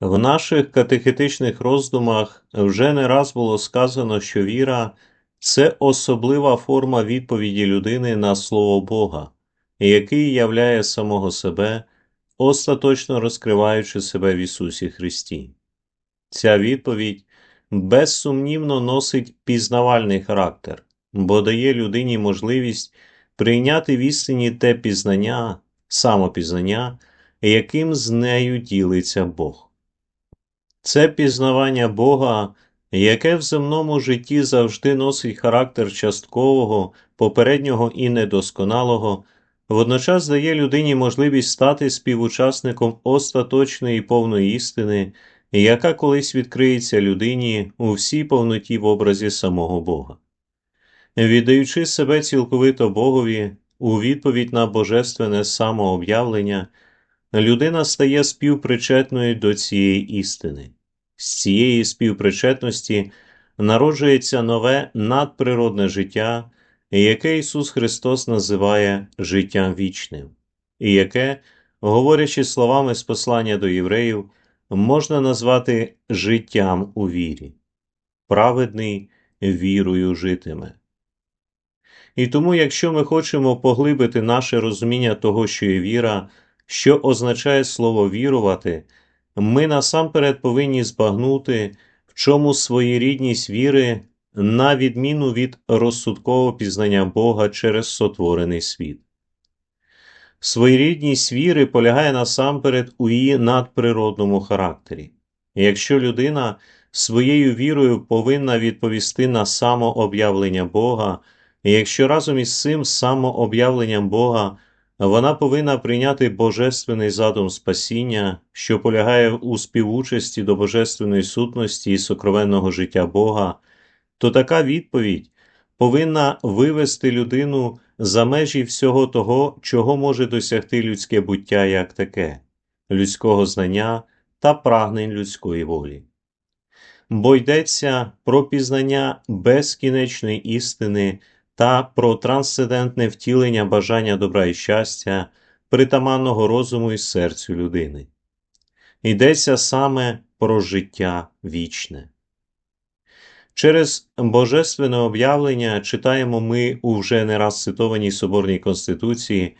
В наших катехетичних роздумах вже не раз було сказано, що віра це особлива форма відповіді людини на Слово Бога, який являє самого себе, остаточно розкриваючи себе в Ісусі Христі. Ця відповідь безсумнівно носить пізнавальний характер, бо дає людині можливість прийняти в істині те пізнання, самопізнання, яким з нею ділиться Бог. Це пізнавання Бога, яке в земному житті завжди носить характер часткового, попереднього і недосконалого, водночас дає людині можливість стати співучасником остаточної і повної істини, яка колись відкриється людині у всій повноті в образі самого Бога. Віддаючи себе цілковито Богові у відповідь на божественне самооб'явлення, людина стає співпричетною до цієї істини. З цієї співпричетності народжується нове надприродне життя, яке Ісус Христос називає життям вічним, і яке, говорячи словами з послання до євреїв, можна назвати життям у вірі. Праведний вірою житиме. І тому, якщо ми хочемо поглибити наше розуміння того, що є віра, що означає слово вірувати, ми насамперед повинні збагнути, в чому своєрідність віри, на відміну від розсудкового пізнання Бога через сотворений світ. Своєрідність віри полягає насамперед у її надприродному характері. Якщо людина своєю вірою повинна відповісти на самооб'явлення Бога, і якщо разом із цим самооб'явленням Бога вона повинна прийняти божественний задум спасіння, що полягає у співучасті до божественної сутності і сокровенного життя Бога, то така відповідь повинна вивести людину за межі всього того, чого може досягти людське буття як таке, людського знання та прагнень людської волі. Бо йдеться про пізнання безкінечної істини та про трансцендентне втілення бажання добра і щастя, притаманного розуму і серцю людини. Йдеться саме про життя вічне. Через божественне об'явлення читаємо ми у вже не раз цитованій Соборній Конституції,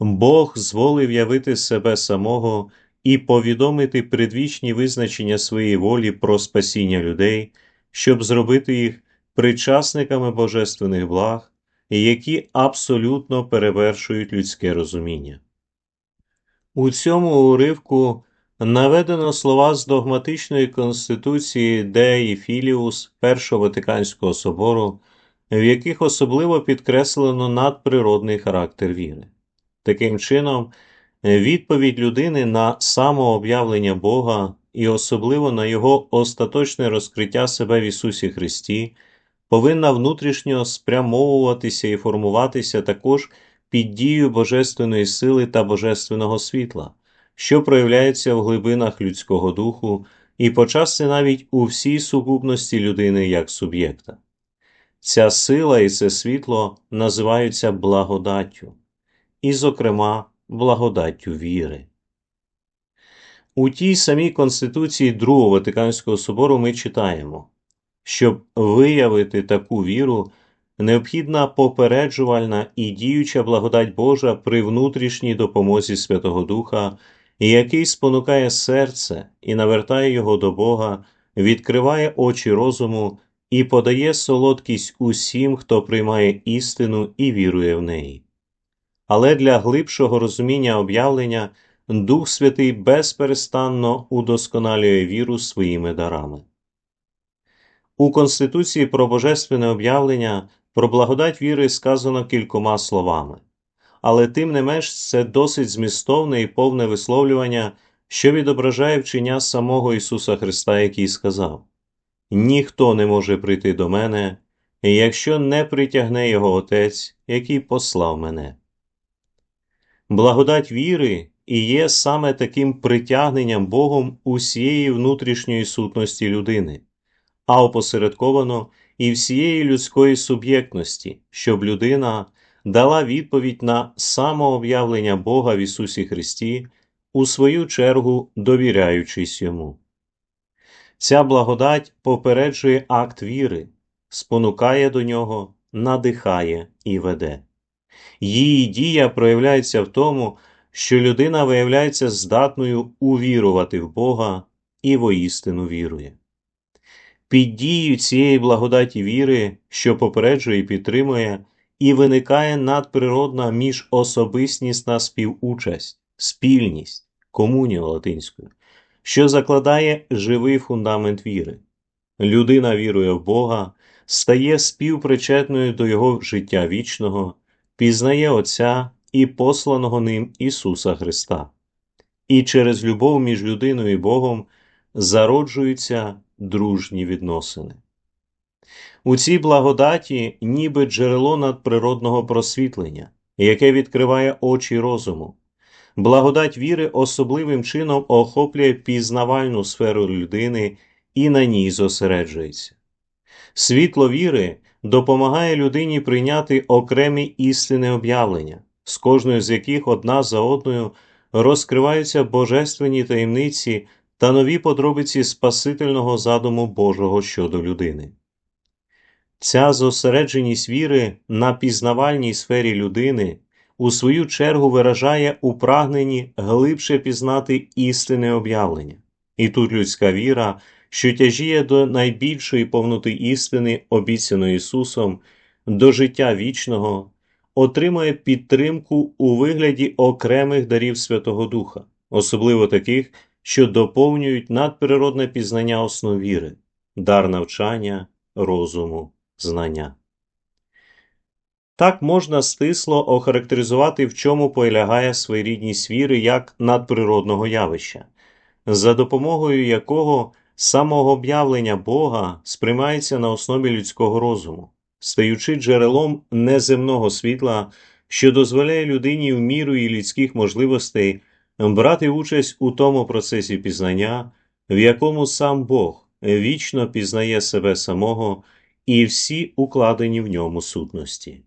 Бог зволив явити себе самого і повідомити предвічні визначення своєї волі про спасіння людей, щоб зробити їх причасниками божественних благ, які абсолютно перевершують людське розуміння. У цьому уривку наведено слова з догматичної конституції Деї Філіус Першого Ватиканського собору, в яких особливо підкреслено надприродний характер віри. Таким чином, відповідь людини на самооб'явлення Бога і особливо на Його остаточне розкриття себе в Ісусі Христі повинна внутрішньо спрямовуватися і формуватися також під дією божественної сили та божественного світла, що проявляється в глибинах людського духу і почасти навіть у всій сугубності людини як суб'єкта. Ця сила і це світло називаються благодаттю, і, зокрема, благодаттю віри. У тій самій Конституції Другого Ватиканського собору ми читаємо щоб виявити таку віру, необхідна попереджувальна і діюча благодать Божа при внутрішній допомозі Святого Духа, який спонукає серце і навертає його до Бога, відкриває очі розуму і подає солодкість усім, хто приймає істину і вірує в неї. Але для глибшого розуміння об'явлення Дух Святий безперестанно удосконалює віру своїми дарами. У Конституції про божественне об'явлення про благодать віри сказано кількома словами, але тим не менш це досить змістовне і повне висловлювання, що відображає вчення самого Ісуса Христа, який сказав: Ніхто не може прийти до мене, якщо не притягне Його Отець, який послав мене. Благодать віри і є саме таким притягненням Богом усієї внутрішньої сутності людини а опосередковано і всієї людської суб'єктності, щоб людина дала відповідь на самооб'явлення Бога в Ісусі Христі, у свою чергу довіряючись йому. Ця благодать попереджує акт віри, спонукає до нього, надихає і веде. Її дія проявляється в тому, що людина виявляється здатною увірувати в Бога і воістину вірує. Під дією цієї благодаті віри, що попереджує і підтримує, і виникає надприродна міжособистісна співучасть, спільність, комунію латинською, що закладає живий фундамент віри. Людина вірує в Бога, стає співпричетною до Його життя вічного, пізнає Отця і посланого ним Ісуса Христа. І через любов між людиною і Богом зароджуються дружні відносини. У цій благодаті ніби джерело надприродного просвітлення, яке відкриває очі розуму. Благодать віри особливим чином охоплює пізнавальну сферу людини і на ній зосереджується. Світло віри допомагає людині прийняти окремі істини об'явлення, з кожною з яких одна за одною розкриваються божественні таємниці та нові подробиці Спасительного задуму Божого щодо людини. Ця зосередженість віри на пізнавальній сфері людини у свою чергу виражає у прагненні глибше пізнати істинне об'явлення, і тут людська віра, що тяжіє до найбільшої повноти істини, обіцяної Ісусом, до життя вічного, отримує підтримку у вигляді окремих дарів Святого Духа, особливо таких, що доповнюють надприродне пізнання основ віри, дар навчання, розуму, знання. Так можна стисло охарактеризувати, в чому полягає своєрідність віри як надприродного явища, за допомогою якого самооб'явлення Бога сприймається на основі людського розуму, стаючи джерелом неземного світла, що дозволяє людині в міру і людських можливостей брати участь у тому процесі пізнання, в якому сам Бог вічно пізнає себе самого і всі укладені в ньому сутності.